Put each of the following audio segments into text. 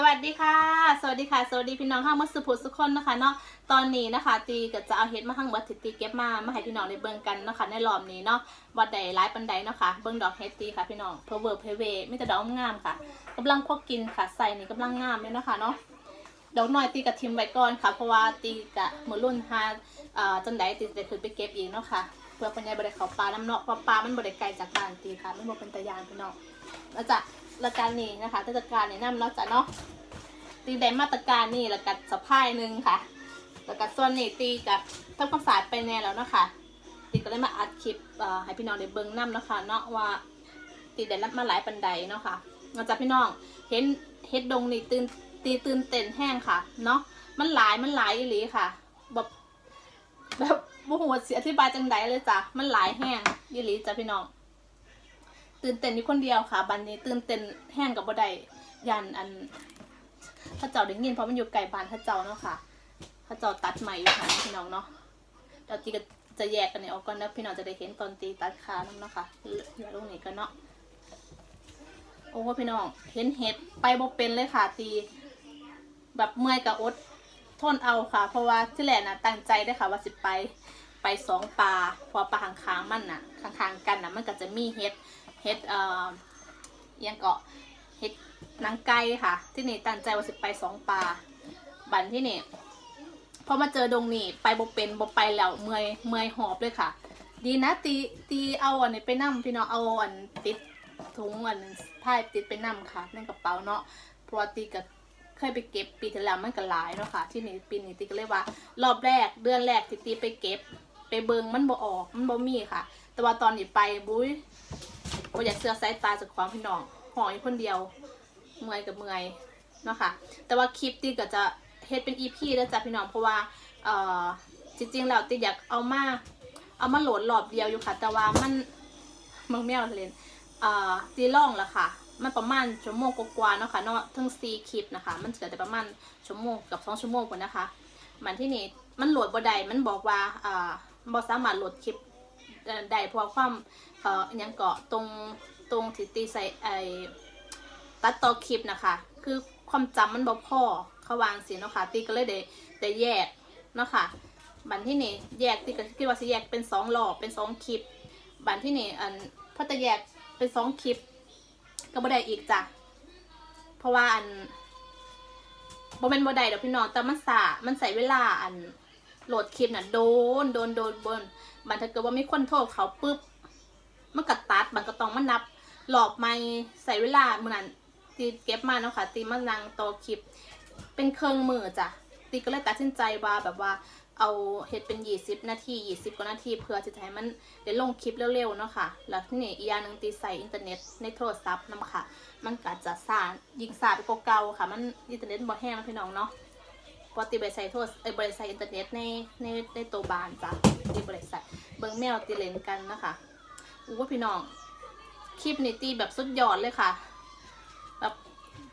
สวัสดีค่ะ สวัสดีค่ะ สวัสดีพี่น้องข้างมัสพุสุกคนนะคะเนาะ ตอนนี้นะคะ ตีก็จะเอาเฮ็ดมาทั้งหมดที่ตีเก็บมามาให้พี่น้องได้เบิ่งกันนะคะในรอบนี้เนาะวัดใดร้ายปันใดเนาะค่ะ เบิ่งดอกเฮ็ดตีค่ะพี่น้องเพอเวอร์เพเวไม่แต่ดอกงามค่ะกำลังพอกินค่ะ ใส่นี่กำลังงามเลยเนาะคะเนาะดอกน้อยตีกับทิมไว้ก่อนค่ะ เพราะว่าตีกะมือรุ่นหาอ่าจันไดตีจะขึ้นไปเก็บอีกเนาะค่ะ เพื่อคนใหญ่บ่ได้เขาปลาน้ำเนาะเพราะปลามันบ่ได้ไกลจากบ้านตีค่ะมันบ่เป็นตะยานพี่น้องแล้วจะรายการนี้นะคะเทศกาลนี่นํเนาะจ้ะเนาะตีได้มาตรการนี่แล้วก็สะพายหนึ่งค่ะแล้วก็ส่วนนี่ตีกับทำความสะอาดไปแน่แล้วเนาะค่ะตีก็ได้มาอัดคลิปเอ่อให้พี่น้องได้เบิ่งนํเนาะค่ะเนาะว่าตีได้รับมาหลายปันใดเนาะค่ะนอกจากพี่น้องเห็นเฮ็ดดงนี่ตื่นตีตื่นเต้นแห้งค่ะเนาะมันหลายมันหลายอีหลีค่ะแบบแบบ บ่ฮู้ว่าสิอธิบายจังไดเลยจ้ะ มันหลายแห้งอีหลีจ้ะพี่น้อง ตื่นเต้นอยู่คนเดียวค่ะ บันนี้ตื่นเต้นแห้งกับบ่ได้ยันอันถ้าเจ้าได้ยินเพราะมันอยู่ไกลบ้านถ้าเจ้าเนาะค่ะถ้าเจ้าตัดใหม่อยู่ค่ะพี่น้องเนาะเดี๋ยวตีก็จะแยกกันเนี่ยออกก่อนนะพี่น้องจะได้เห็นตอนตีตัดขาน้ำเนาะค่ะเหลือตรงนี้กันเนาะโอ้พี่น้องเห็นเห็ดไปบ่เป็นเลยค่ะตี แบบเมื่อยกับอดทนเอาค่ะ เพราะว่าที่แรกนะตั้งใจได้ค่ะว่าสิไป ไปสองปลาพอปลาข้างๆมันน่ะข้างๆกันน่ะมันก็จะมีเห็ดเห็ดเอ่อยังเกาะเห็ดนางไก่ค่ะ ที่นี่ตั้งใจว่าสิไปสองปลาบันที่นี่พอมาเจอดงนี่ไปบ่เป็นบ่ไปแล้วเมื่อยเมื่อยหอบเลยค่ะ ดีนะตีตีเอาอันนี้ไปนั่มพี่น้องเอาอันติดถุงอันผ้าติดไปนั่มค่ะในกระเป๋าเนาะเพราะตีกับเคยไปเก็บปีที่แล้วมันก็หลายเนาะค่ะ ที่นี่ปีนี้ตีก็เลยว่า รอบแรกเดือนแรกที่ตีไปเก็บ ไปเบิงมันบ่ออกมันบ่มีค่ะ แต่ว่าตอนนี้ไปบุ้ยบ่อยากเสื้อสายตาจากความพี่น้องห่ออยู่คนเดียว เมื่อยกับเมื่อยเนาะค่ะ แต่ว่าคลิปตีก็จะเฮ็ดเป็นอีพีแล้วจ้ะพี่น้องเพราะว่าเอ่อจริงๆแล้วตีอยากเอามาเอามาโหลดรอบเดียวอยู่ค่ะ แต่ว่ามันมังแมวเล่นเอ่อตีล่องละค่ะ มันประมาณชั่วโมงกว่าๆเนาะค่ะเนาะทั้งซีคลิปนะคะ มันเหลือแต่ประมาณชั่วโมงกับสองชั่วโมงกว่านะคะ มันที่นี่มันโหลดบ่ได้มันบอกว่าอ่า บ่สามารถโหลดคลิปได้เพราะความเอ่ออิหยังเกาะตรงตรงที่ตีใส่ไอตัดต่อคลิปนะคะ คือความจำมันบ่พอเขาวางเสียเนาะค่ะตีก็เลยได้ได้แยกเนาะค่ะบันที่นี่แยกที่ก็คิดว่าจะแยกเป็นสองรอบเป็นสองคลิป บันที่นี่อันพอจะแยกเป็นสองคลิป ก็บ่ได้อีกจ้ะเพราะว่าอันบ่เป็นบ่ได้ดอกพี่น้องแต่มันสามันใส่เวลาอัน โหลดคลิปน่ะโดนโดนโดนบนบันถ้าเกิดว่ามีคนโทษเขาปุ๊บมันก็ตัดมันก็ต้องมานับ หลอกไม่ใส่เวลาเมื่อนั้นตีเก็บมาเนาะค่ะตีมานังต่อคลิป เป็นเครื่องมือจ้ะตีก็เลยตัดสินใจว่าแบบว่าเอาเฮ็ดเป็นยี่สิบนาทียี่สิบกว่านาทีเพื่อจะให้มันได้ลงคลิปเร็วๆเนาะค่ะ แล้วที่นี่อีกอย่างหนึ่งตีใส่อินเทอร์เน็ตในโทรศัพท์นำค่ะ มันก็จะสายิงสาดไปกว่าเก่าค่ะ มันอินเทอร์เน็ตบ่แห้งนะพี่น้องเนาะ ปกติบริใส่โทรเอ้ยบริใส่อินเทอร์เน็ตในในในตัวบานจ้ะตีบริใส่เบิ่งแมวตีเลนกันนะคะอู้ว่าพี่น้องคลิปนี้ตีแบบสุดยอดเลยค่ะ แบบ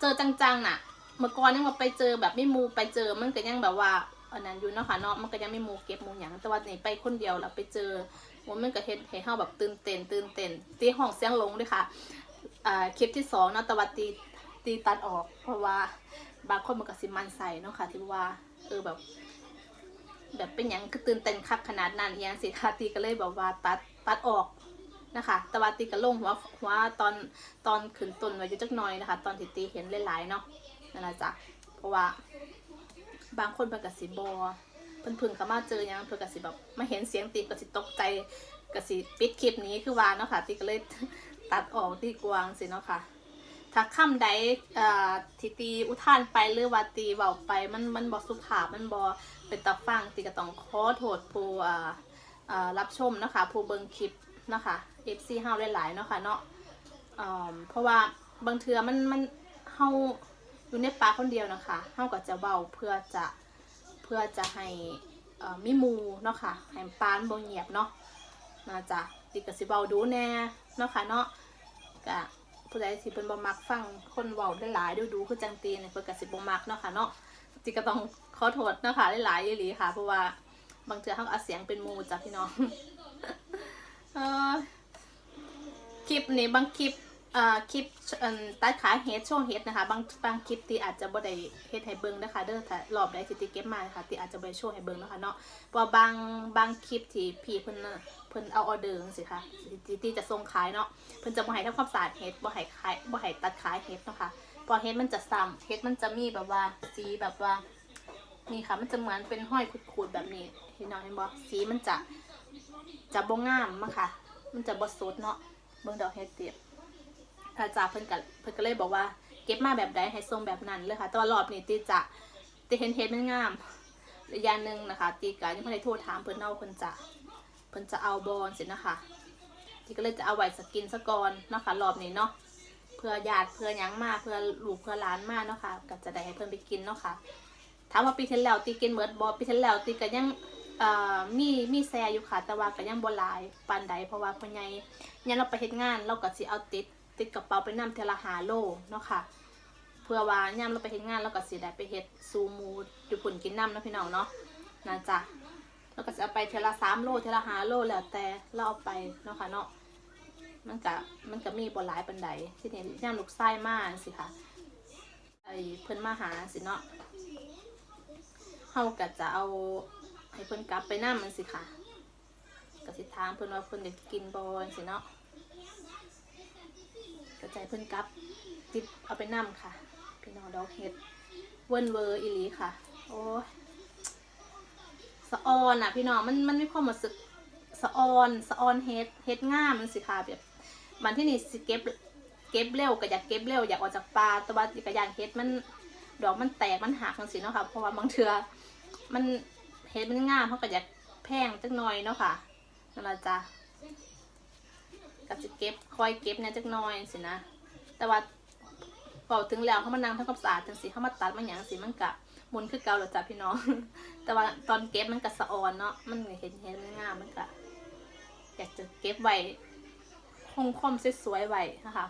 เจอจังๆน่ะ เมื่อก่อนยังว่าไปเจอแบบไม่มูไปเจอมันก็ยังแบบว่าอันนั้นอยู่เนาะค่ะเนาะมันก็ยังไม่มูเก็บมูหยังแต่ว่านี่ไปคนเดียวแล้วไปเจอว่ามันก็เฮ็ดให้เฮาแบบตื่นเต้นตื่นเต้นตีห้องเสียงลงด้วยค่ะอ่าคลิปที่สองเนาะแต่ว่าตีตีตัดออก เพราะว่า บางคนมันก็สิมันใส่เนาะค่ะที่ว่า เออแบบ แบบเป็นหยังคือตื่นเต้นคักขนาดนั้นอหยังสิค่ะตีก็เลยแบบว่าตัดตัดออกนะคะแต่ว่าตีก็ลงหัวหัวตอนตอนขึ้นต้นไว้อยู่จักหน่อยนะคะ ตอนที่ตีเห็นหลายๆเนาะนั่นแหละจ้ะเพราะว่า บางคนเพิ่นก็สิบอเพิ่นเพึ่งเข้ามาเจอยังเพิ่นก็สิแบบมาเห็นเสียงตีก็สิตกใจก็สิปิดคลิปนี้คือว่าเนาะค่ะตีก็เลยตัดออกตีกวางสิเนาะค่ะ ถ้าคำใดอ่อที่ตีอุทานไปหรือว่าตีเว้าไปมันมันบ่สุภาพมันบ่เป็นตาฟังตีก็ต้องขอโทษผู้อ่าอ่ารับชมนะคะผู้เบิงคลิปนะคะ FC เฮาหลายๆเนาะค่ะเนาะอ่เพราะว่าบางเทือมันมันเฮาอยู่ในป่าคนเดียวนะคะเฮาก็จะเบาเพื่อจะเพื่อจะให้อ่อมีหมูเนาะค่ะให้ปานบ่เงียบเนาะน่าจะติกก็สิเบาดูแน่เนาะค่ะเนาะก็ ผู้ใดสิเพิ่นบ่มักฟังคนเว้าหลายๆดูคือจังตีเนี่ยเพิ่นก็สิบ่มักเนาะค่ะเนาะจิก็ต้องขอโทษเนาะค่ะหลายๆอีหลีค่ะ เพราะว่าบางเทื่อเฮาเอาเสียงเป็นหมู่จ้ะพี่น้องเออคลิปนี้บางคลิป คลิปตัดขาเฮดช่วงเฮดนะคะ บางบางคลิปตีอาจจะบ่ได้เฮดให้เบิ่งนะคะเด้อถ้ารอบใดที่ตีเก็บมานะคะตีอาจจะบ่ได้โชว์ให้เบิ่งนะคะเนาะเพราะบางบางคลิปที่พี่เพิ่นเพิ่นเอาออเดอร์จังซี่ค่ะที่ตีจะส่งขายเนาะเพิ่นจะบ่ให้ทำความสะอาดเฮดบ่ให้ขายบ่ให้ตัดขายเฮดเนาะค่ะพราะเฮดมันจะซ้ำเฮดมันจะมีแบบว่าสีแบบว่านี่ค่ะมันจะเหมือนเป็นห้อยขูดๆแบบนี้เห็นเนาะเห็นบ่สีมันจะจะบ่งามมั้งค่ะ มันจะบ่สดเนาะเบิ่งดอกเฮดเตียบ อาจารย์เพิ่นก็เพิ่นก็เลยบอกว่า เก็บมาแบบใดให้ทรงแบบนั้นเลยค่ะแตอนรอบนี้ตีจะตีเห็นเฮ็ดมันงามอีกอย่างหนึ่งนะคะ ตีกายังไม่ได้โทรถามเพิ่นเอาเพิ่นจะเพิ่นจะเอาบอลสินะคะตีก็เลยจะเอาไหว้สกินสกอนเนาะค่ะรอบนี้เนาะเพื่อญาติเพื่อยังมาเพื่อลูกเพื่อหลานมาเนาะค่ะก็จะได้ให้เพิ่นไปกินเนาะค่ะถามว่าปีที่แล้วตีกินเมิดบอปีที่แล้วตีก็ยังมีมีแซอยู่ค่ะแต่ว่าก็ยังบ่หลายปานใดเพราะว่าพ่อใหญ่ยังเราไปเฮ็ดงานเราก็สิเอาติด ติดกระเป๋าไปนำเทละหาโลเนาะค่ะ เพื่อว่าย่ามเราไปเฮ็ดงานเราก็สิได้ไปเฮ็ดซูมูอยู่ปุ่นกินน้ำนะพี่น้องเนาะนะจ๊ะเราก็จะเอาไปเทละสามโลเทละหาโลแล้วแต่เราเอาไปเนาะค่ะเนาะมันก็มันก็มีบ่หลายปันใดที่นี่ย่ามลูกไส้มากสิค่ะไอเพิ่นมาหาสิเนาะเฮาก็จะเอาให้เพิ่นกลับไปน้ำมันสิค่ะก็สิถามเพิ่นว่าเพิ่นได้กินบ่สิเนาะ กระจายเพิ่นกับติดเอาไปนํค่ะ พี่น้องดอกเห็ดเวิร์นเวอร์อีหลีค่ะ โอ้สะออนอะ พี่น้องมันมันมีความรู้สึกสะออนสะออนเฮ็ดเฮ็ดง่ามมันสิค่ะแบบมันที่นี่สิเก็บเก็บเร็วก็อยากเก็บเร็วอยากออกจากปลาแต่ว่าอีกอย่างเฮ็ดมันดอกมันแตกมันหักจังซี่เนาะค่ะเพราะว่าบางเทือมันเฮ็ดมันง่ามเขาก็อยากแพงจักหน่อยเนาะค่ะนั่นละจ้ะ ก็จะเก็บคอยเก็บเนี่ยจักหน้อยสินะ แต่ว่าพอถึงแล้วเขามานั่งทำความสะอาดจังสิเขามาตัดมาหยังสิมันกะมุนคือเกาหรอจ้ะพี่น้อง แต่ว่าตอนเก็บมันกะสะออนเนาะมันเห็นเห็นมันงามมันกะอยากจะเก็บไว้คงคมสวยๆไว้นะคะ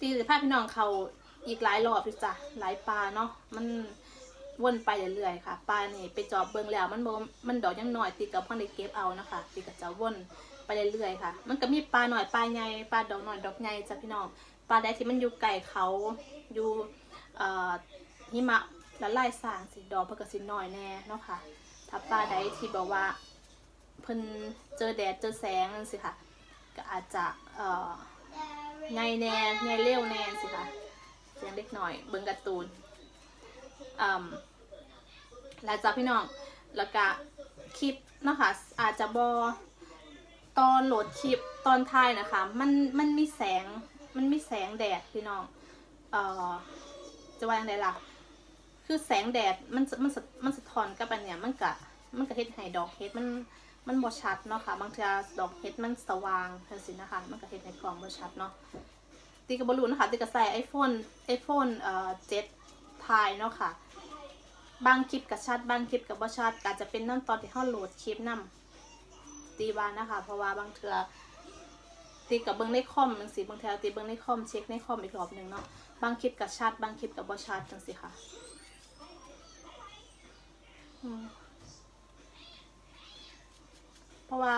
ตีสิพาพี่น้องเขาอีกหลายรอบพี่จ้ะหลายปลาเนาะมัน วนไปเรื่อยๆค่ะปลานี่ไปจอบเบิ่งแล้วมันบ่มันดอกยังหน้อยตีกับพ่อได้เก็บเอานะคะตีกับจะวนไปเรื่อยๆค่ะ มันก็มีปลาหน่อยปลาใหญ่ปลาดอกหน่อยดอกใหญ่จ้ะพี่น้องปลาใดที่มันอยู่ไก่เขาอยู่เอ่อหิมะละลายสางสีดอกเพิ่นก็สิน้อยแน่เนาะค่ะถ้าปลาใดที่บอกว่าเพิ่นเจอแดดเจอแสงนั่นสิค่ะ ก็อาจจะเอ่อไงแน่ไงเร็วแน่สิค่ะเสียงเล็กหน่อยเบิ่งการ์ตูน อืมแล้วจ้าพี่น้องแล้วก็คลิปนะคะอาจจะบอตอนโหลดคลิปตอนท้ายนะคะ มันมันมีแสงมันมีแสงแดดพี่น้องเอ่อจะว่าอย่างไรล่ะ คือแสงแดดมันมันมันสะท้อนกับอันเนี้ยมันกะมันกะเฮ็ดให้ดอกเฮ็ดมันมันบ่ชัดเนาะค่ะบางทีดอกเฮ็ดมันสว่างจังซี่นะคะมันก็เฮ็ดให้กล้องบ่ชัดเนาะตีก็บ่รู้นะคะตีก็ใส่ iPhone iPhone เอ่อ7 ถ่ายเนาะค่ะ บางคลิปกับชัดบางคลิปกับบ่ชัดอาจจะเป็นนั่นตอนที่เขาโหลดคลิปนํตีบานนะคะ เพราะว่าบางเทือตีกับเบิ้งในคอมจังสิบางเทือตีเบิ้งในคอมเช็คในคอมอีกรอบหนึ่งเนาะบางคลิปกับชัดบางคลิปกับบ่ชัดจังสิค่ะเพราะว่า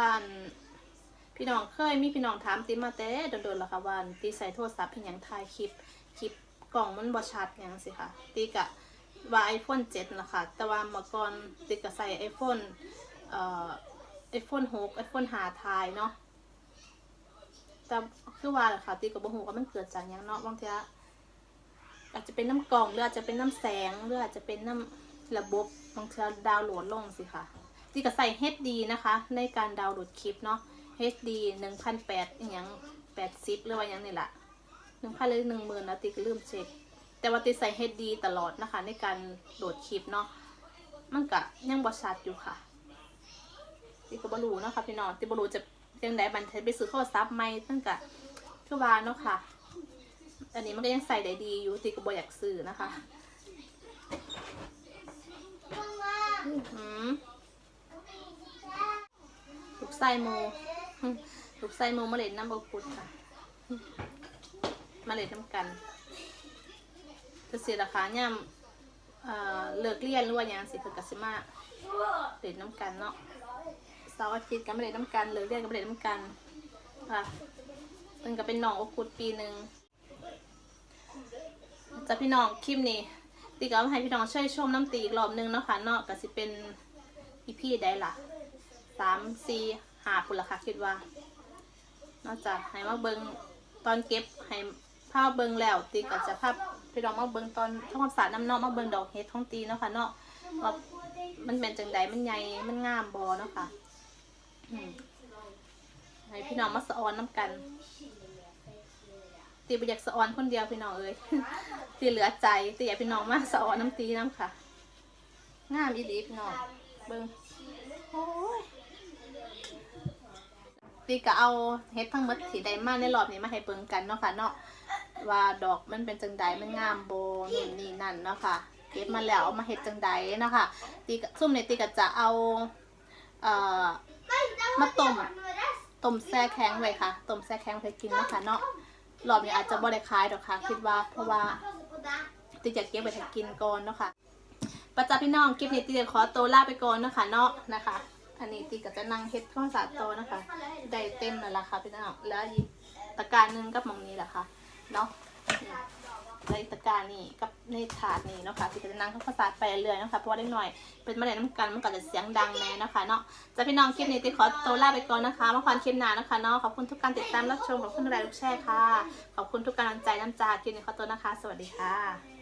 พี่น้องเคยมีพี่น้องถามตีมาแต่โดนๆแล้วค่ะว่าอันตีใส่โทรศัพท์เพียงอย่างถ่ายคลิปคลิป กล่องมันบ่ชัดอย่างสิค่ะตีกะว่า iPhone 7นะคะแต่ว่าเมื่อก่อนติกับใส่ iPhone เอ่อ iPhone 6 iPhone 5ทายเนาะแต่คือว่าแหละค่ะติกับบ่ฮู้ว่ามันเกิดจากหยังเนาะบางทีอาจจะเป็นน้ำกล่องหรืออาจจะเป็นน้ำแสงหรืออาจจะเป็นน้ำระบบบางทีดาวน์โหลดลงสิค่ะติกับใส่ HD นะคะ ในการดาวน์โหลดคลิปเนาะ HD 1008อีหยัง80หรือว่าหยังนี่แหละ 1,000หรือ10,000นนะติก็ลืมเช็ค แต่ว่าติดใส่เฮดดีตลอดนะคะ ในการโหลดคลิปเนาะมันก็ยังบอชัดอยู่ค่ะติก็บรูนะคะพี่น้องติบรูจะยังไดบันเทไปซื้อโทรศัพท์ใหม่ตั้งแต่คือว่าเนาะค่ะ อันนี้มันก็ยังใส่ได้ดีอยู่ติก็บอยากซื้อนะคะอืมลูกไส้โมลูกไส้โมมาเล่นน้ำบกุดค่ะ มาเล่นน้ำกันคือสิราคาย่ำเอ่อเลิกเรียนหรือว่ายังสิเพิ่นก็สิมาเล่นน้ำกันเนาะเสาร์อาทิตย์ก็มาเล่นน้ำกันเลิกเรียนก็มาเล่นน้ำกันค่ะมันก็เป็นน้องอกกุดปีหนึ่งจะพี่น้องคลิปนี้ตีก็ให้พี่น้องช่วยชมน้ำตีอีกรอบนึงเนาะค่ะเนาะก็สิเป็นอีพีได้ละสามสี่หาปุ่นละค่ะคิดว่า นอกจากให้มาเบิงตอนเก็บให้าพเบิงแล้วตีก็จะภาพพี่น้องมาเบิงตอนทำความสะอาดน้ำเนอกมาเบิงดอกเฮ็ดท้องตีเนาะค่ะเนาะว่ามันเป็นจังใดมันใหญ่มันงามบอเนาะค่ะอืมให้พี่น้องมาสะออนน้ำกัน ตีไปอยากสะออนคนเดียวพี่น้องเอ้ย ตีเหลือใจตีอยากพี่น้องมาสะออนน้ำตีน้ำค่ะ งามอีหลีพี่น้องเบิงโอ้ยตีก็เอาเฮ็ดทั้งหมดสีใดมาในรอบนี้มาให้เบิ่งกันเนาะค่ะเนาะ ว่าดอกมันเป็นจังใดมันงามโบนู่นนี่นั่นเนาะค่ะเก็บมาแล้วเอามาเฮ็ดจังใดเนาะค่ะตีซุ่มนี่ตีก็จะเอาเอ่อมาต้มต้มแช่แข็งไว้ค่ะต้มแช่แข็งไปกินเนาะค่ะเนาะรอบนี้อาจจะบ่ได้ขายดอกค่ะคิดว่าเพราะว่าตีจะเก็บไว้ให้กินก่อนเนาะค่ะประจับพี่น้องคลิปนี้ตีจะขอตัวลาไปก่อนเนาะค่ะเนาะนะคะอันนี้ตีก็จะนั่งเฮ็ดข้าวสาโตนะคะได้เต็มแล้วล่ะค่ะพี่น้องแล้วตะการหนึงกับมองนี้แหละค่ะ เนาะนี่แล้วอีกตะกร้ารนี่กับในถาดนี่เนาะค่ะพี่ก็จะนั่งข้าวสารไปเรื่อยๆเนาะคะเพราะว่าได้หน่อยเป็นมาได้น้ำกันมันก็จะเสียงดังแน่เนาะคะเนาะจะพี่น้องคลิปนี้ตีขอตัวลาไปก่อนนะคะมาความคลิปหน้านะคะเนาะขอบคุณทุกการติดตามรับชมขอบคุณทุกไลค์ทุกแชร์ค่ะขอบคุณทุกกำลังใจน้ำใจคลิปนี้ขอตัวนะคะ สวัสดีค่ะ